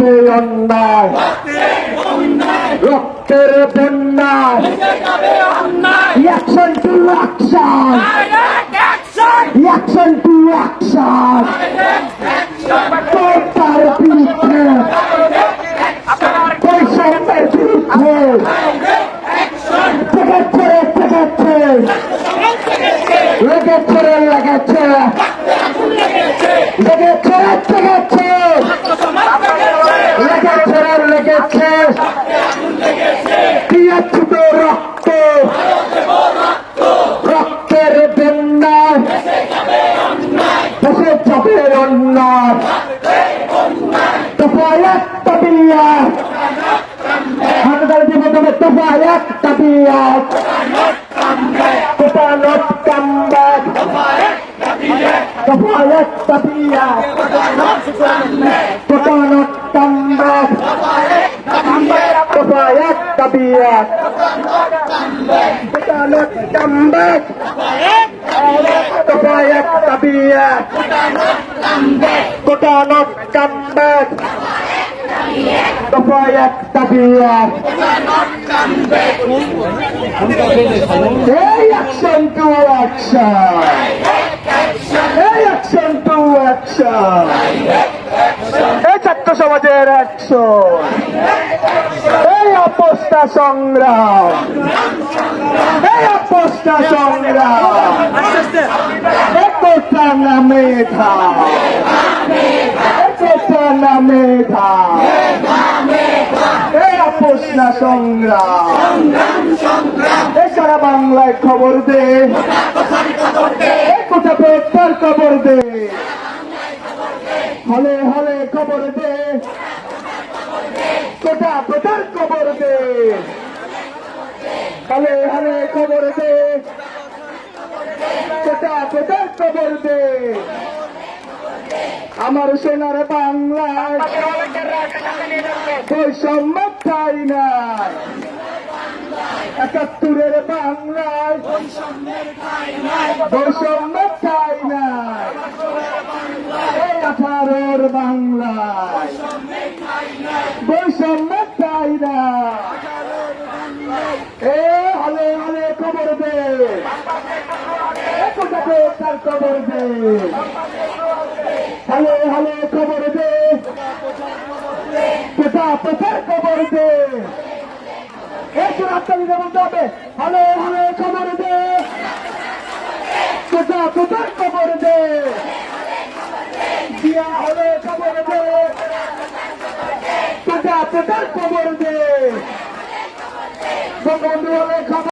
হবে অন্যায়। রক্তের বন্যায় to action action to action তার বিরুদ্ধে। বৈষম্যের বিরুদ্ধে। লেগেছে লেগেছে। লেগেছে লেগেছে। লেগেছে লেগেছে। লেগেছে দিয়েছিল রক্ত। রক্তের বন্যায় দেশে যাবে অন্যায়। দফায় একটা বিয়া। হাজার দিব তবে দফায় একটা বিয়া। কোটা নট কামব্যাক দফায় একটা বিয়া। কোটা নট কামব্যাক দফায় দফায় একটা বিয়া কোটা নট কামব্যাক দফায় একটা বিয়া এই অ্যাকশন টু অ্যাকশন এই অ্যাকশন টু অ্যাকশন এই ছাত্র সমাজের অ্যাকশন এই অপস্তা সংগ্রাম। এই অপস্তা সংগ্রাম। একতা না মেধা একতা না মেধা এই অপস্তা সংগ্রাম। এই সারা বাংলায় খবর দে। কোথা বেতার খবর দে? হলে হলে খবর দে কোথা বেতার খবর দে হলে হলে খবর দে। কোথা বেতার খবর দে। আমার সোনার বাংলায় বৈষম্য চাই না একাত্তরের বাংলায় বৈষম্য চাই না আঠারোর বাংলায় বৈষম্য চাই আমার কবর দে। হ্যালো হ্যালো কবর দে। কেটা প্রচার কবর দে। একটু রাস্তা দিতে বলতে হবে হ্যালো হ্যালো কবর দে। কেটা প্রচার কবর দে। দিয়া, হলে কবর দে। কেটা প্রচার কবর দে। বঙ্গবন্ধু, হলে